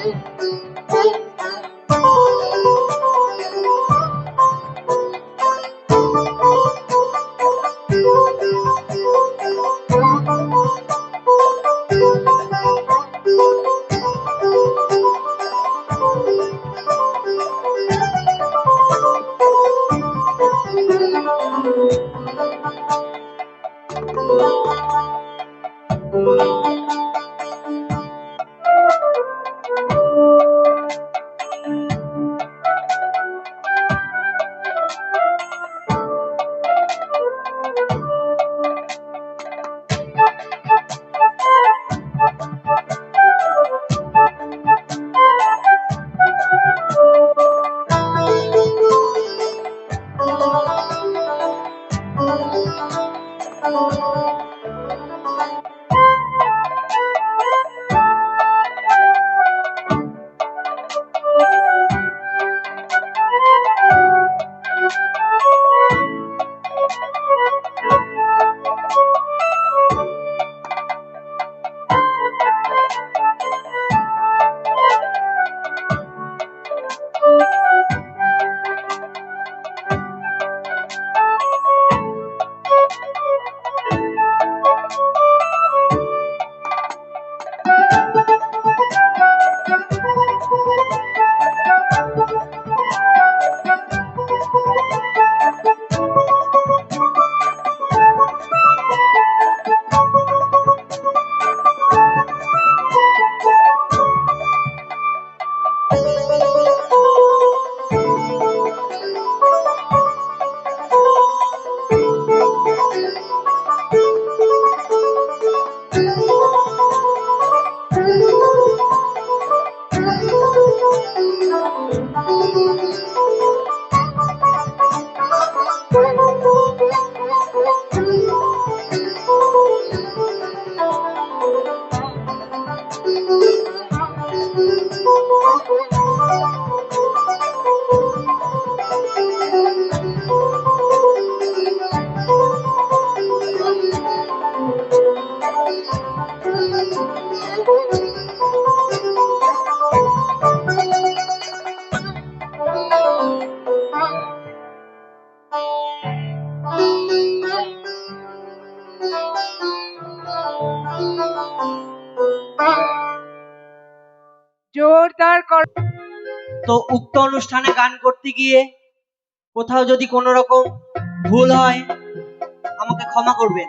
Bye. জোরদার কর তো উক্ত অনুষ্ঠানে গান করতে গিয়ে কোথাও যদি কোনো রকম ভুল হয়, আমাকে ক্ষমা করবেন।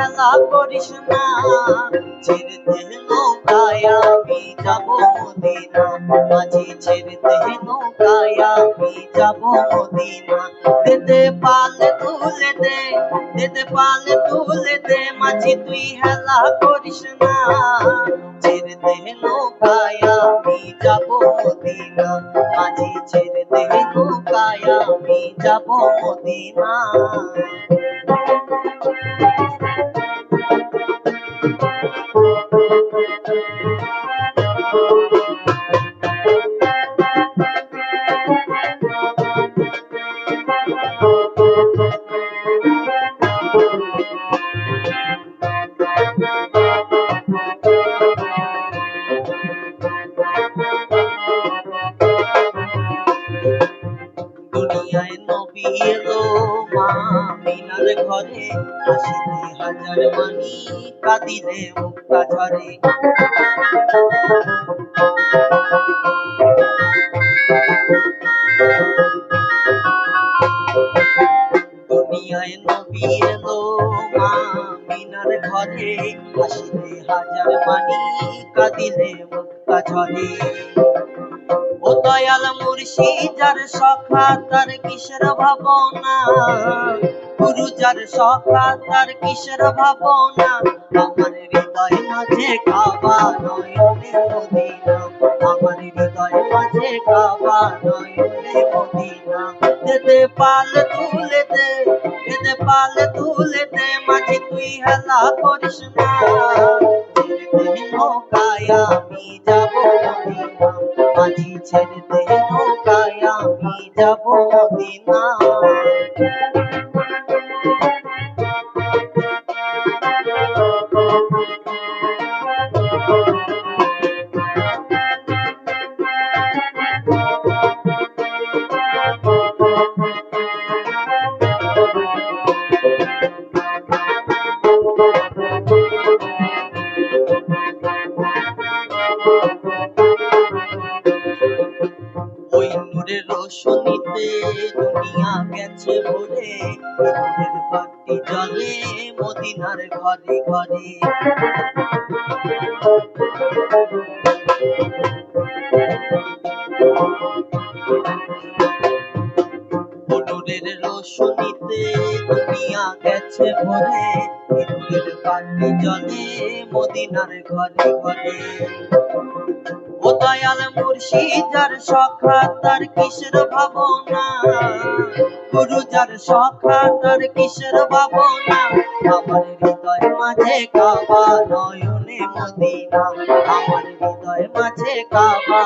তুই করিস না। ছেড়ে দে নৌকায়, আমি যাব মদিনা। মাঝি, ছেড়ে দে নৌকায়, আমি যাব মদিনা। দে দে পাল তুলে দে দে দে পাল তুলে দে, মাঝি, তুই হেলা করিস না। ছেড়ে দে নৌকায়, আমি যাব মদিনা। মাঝি, ছেড়ে দে নৌকায়, আমি যাব মদিনা। ঘরে হাসিতে হাজার মানি ঝরে দুনিয়ায় নবী এলো মা মিনার ঘরে হাসিতে হাজার মানি কাঁদিলে মুক্তা ঝরে ও দয়াল মুর্শিদ, যার সখা তার কিসের ভাবনা? গুরু যার সখা তার কিসের ভাবনা? আমার হৃদয় মাঝে কাবা নয়নে আমার হৃদয় মাঝে কাবা নয়নে মদিনা। দে পাল তুলে দে দে পাল তুলে দে, মাঝে তুই হেলা করিস না। নৌকায় আমি যাব ছেড়ে দে নৌকায় আমি যাব মদিনা নূরের রোশনীতে দুনিয়া গেছে ভরে নূরের বাতি জ্বলে মদিনার ঘরে ঘরে। ও নূরের রোশনীতে দুনিয়া গেছে ভরে নূরের বাতি জ্বলে মদিনার ঘরে ঘরে। ও দয়াল মুর্শিদ, যার সখা তার ভাবনা। গুরু যার সখা তার ভাবনা। আমার হৃদয় মাঝে কাবা নয়নে মদিনা। আমার হৃদয় মাঝে কাবা।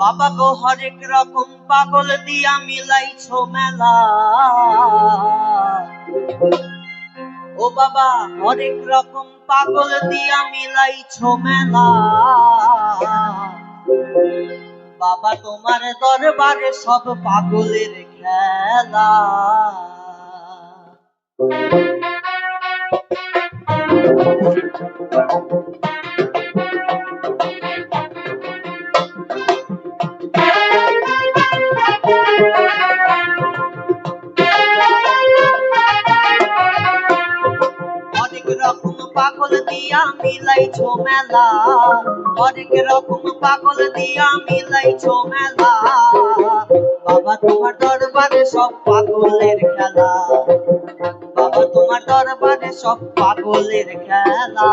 বাবা গো, হরেক রকম পাগল দিয়া মিলাইছো মেলা। ও বাবা, অনেক রকম পাগল দিয়া মিলাইছো মেলা। বাবা, তোমার দরবারে সব পাগলের খেলা। অনেক দিয়া মিলাইছো মেলা। অনেক রকম পাগল দিয়া মিলাইছো মেলা। বাবা, তোমার দরবারে সব পাগলের খেলা। বাবা, তোমার দরবারে সব পাগলের খেলা।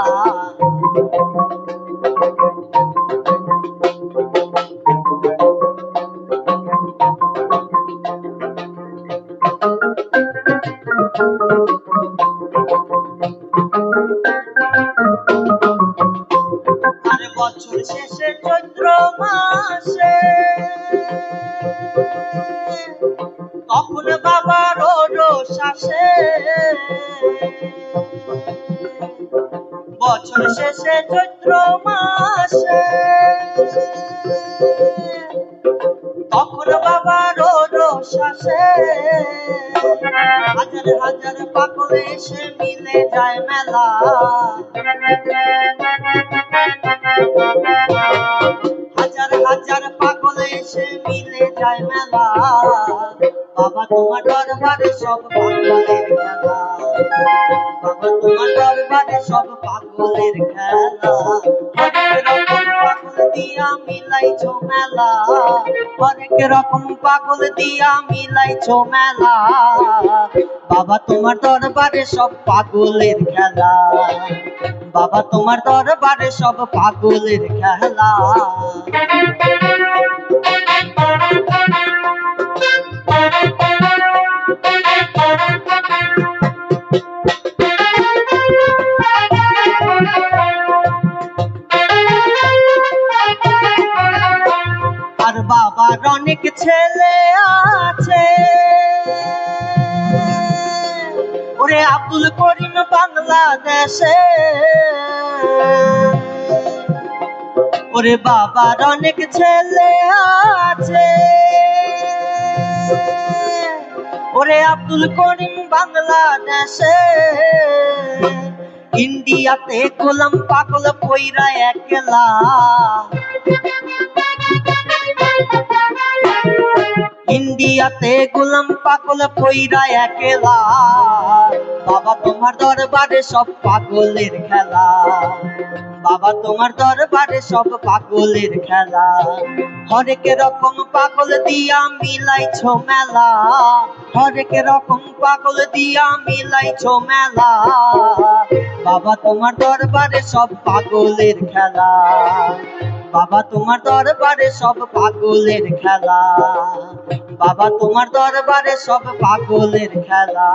তোমার দরবারে সব পাগলের খেলা বাবা তোমার দরবারে সব পাগলের খেলা মেলা দিয়া মেলা বাবা, তোমার দরবারে সব পাগলের খেলা। বাবা, তোমার দরবারে সব পাগলের খেলা। বাবার অনেক ছেলে আছে। ওরে আব্দুল করিম বাংলাদেশে। ওরে বাবার অনেক ছেলে আছে। ওরে আব্দুল করিম বাংলাদেশে। ইন্ডিয়াতে গোলাম পাগল পইরা একলা। ইন্ডিয়াতে গোলাম পাগল পইরা একেলা। বাবা তোমার দরবারে সব পাগলের খেলা। বাবা তোমার দরবারে সব পাগলের খেলা। হরেক রকম পাগল দিয়া মিলাইছো মেলা। হরেক রকম পাগল দিয়া মিলাইছো মেলা। বাবা তোমার দরবারে সব পাগলের খেলা। বাবা তোমার দরবারে সব পাগলের খেলা। বাবা তোমার দরবারে সব পাগলের খেলা।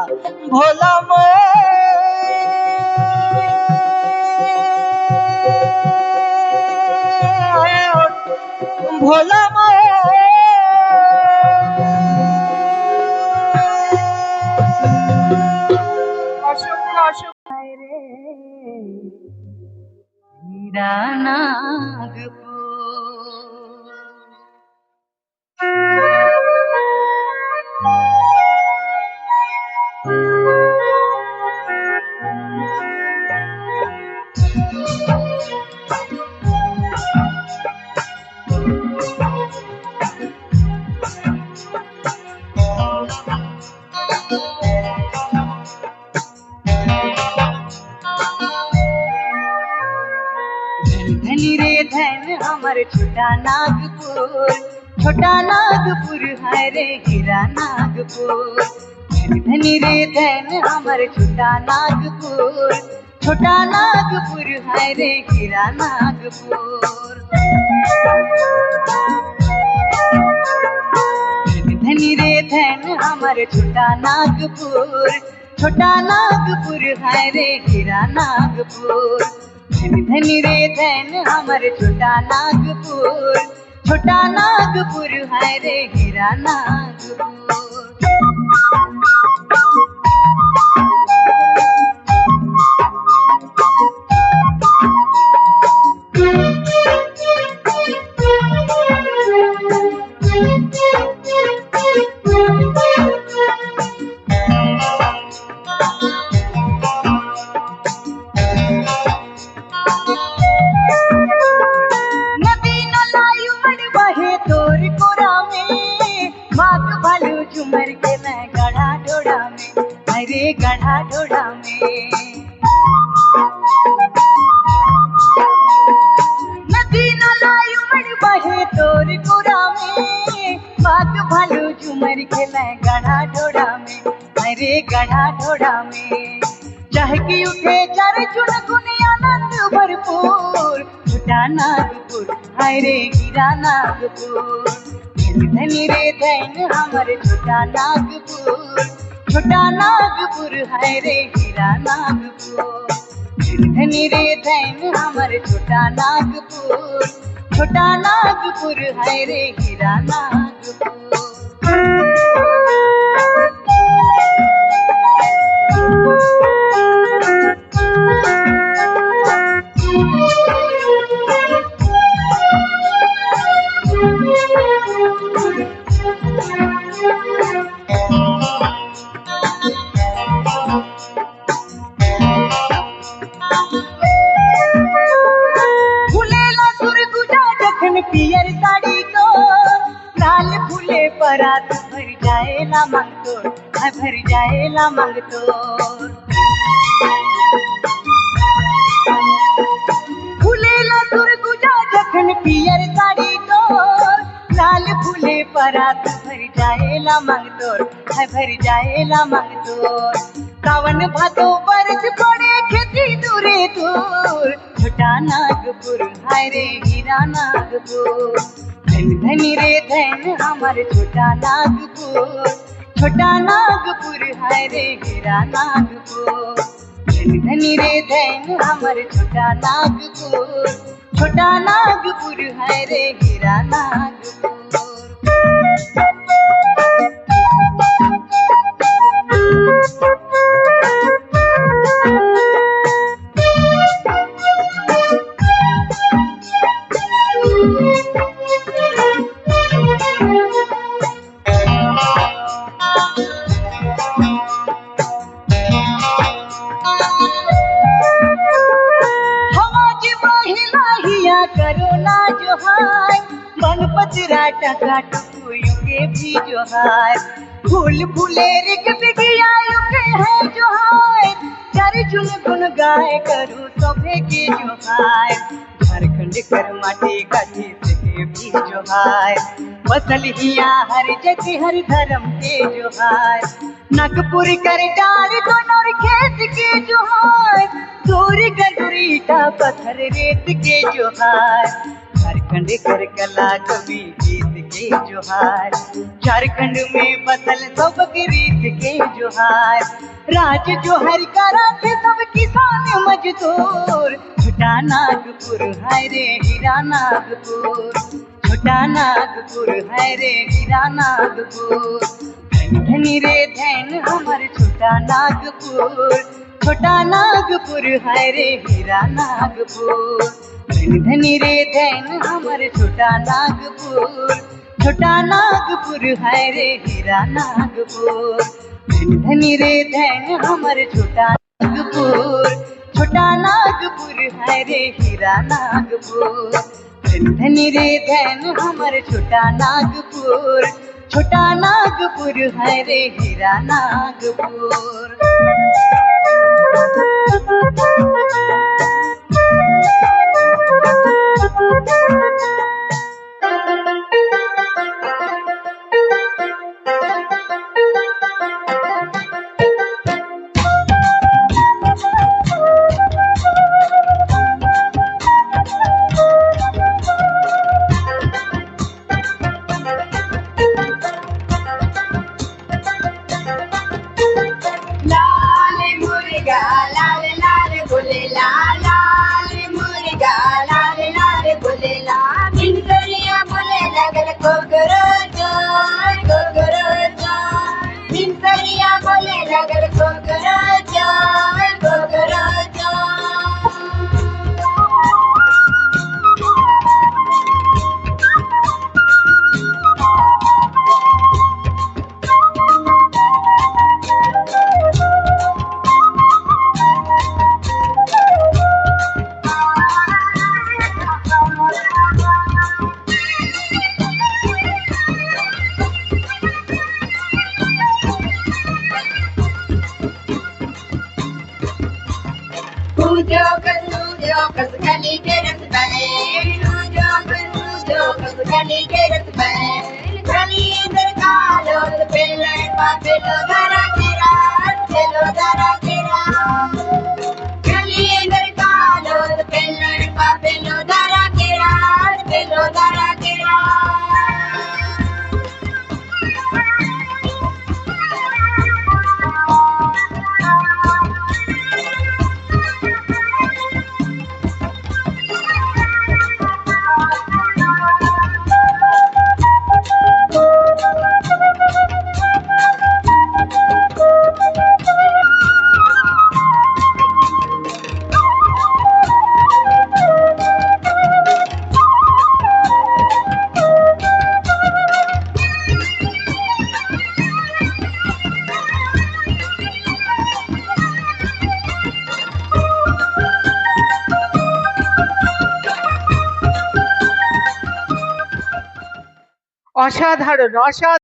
ভোলা ভোলা অসংখ্য অসংখ্য हमर छोटा नागपुर छोटा नागपुर है रे हीरा नागपुर। धनी रे धन हमर छोटा नागपुर छोटा नागपुर है रे हीरा नागपुर। धनी रे धन हमर छोटा नागपुर छोटा नागपुर है रे हीरा नागपुर। धनी धन रे धन हमर छोटा नागपुर छोटा नागपुर है रे हीरा नागपुर। झुमर मैं गढ़ा डोड़ा में, अरे गढ़ा डोड़ा में। चहकी उठे चर चुन गुनी आनंद भरपूर, छोटा नागपुर, हाय रे गिरा नागपुर। धनी रे धन हमर छोटा नागपुर छोटा नागपुर, हाय रे गिरा नागपुर। धनी रे धन हमर छोटा नागपुर छोटा नागपुर, हाय रे गिरा नागपुर। Thank you. जाएला मांगतो फुलेला सुरगुजा जखन पियर साड़ी को लाल फूले परात भर जाएला मांगतो हाय भर जाएला मांगतो सावन भादो बरस पड़े खेती दूरे दूर छोटा नागपुर, हाय रे हीरा नागपुर। धन धनी रे धन, हमार छोटा नागपुर। छोटा नागपुर है रे गिरा नागपुर। धन धनी रे धन हमर छोटा नागपुर। छोटा नागपुर, हाय रे गिरा नागपुर। टका टुकुयों के भी जोहार फूल फूलेर के बिगियायों के है जोहार चार चुन गुन गाय करूँ सभे के जोहार झारखंड कर माटी काठी से भी जोहार बसल हिया हर जगह हर धर्म के जोहार नागपुर कर डार दोनों खेत के जोहार दूर गगुरीटा पत्थर रेत के जोहार झारखंड कर कला कवि गीत के जोहार। झारखंड में बसल सबक रीत के जोहार। राज जोहर करा थे सब किसान मजदूर। छोटा नागपुर है रे हीरा नागपुर। छोटा नागपुर है रे हीरा नागपुर। धनी रे धन हमर छोटा नागपुर। छोटा नागपुर है रे हीरा नागपुर। धन धनी रे धन हमर छोटा नागपुर छोटा नागपुर है रे हीरा नागपुर। धन रे धन हमर छोटा नागपुर छोटा नागपुर है रे हीरा नागपुर। धनी रे धन हमर छोटा नागपुर छोटा नागपुर है रे हीरा Nagpur. papelo gara gira, pelo gara gira. Cali del calor, pelo papelo gara gira, lo darà অসাধারণ অসাধারণ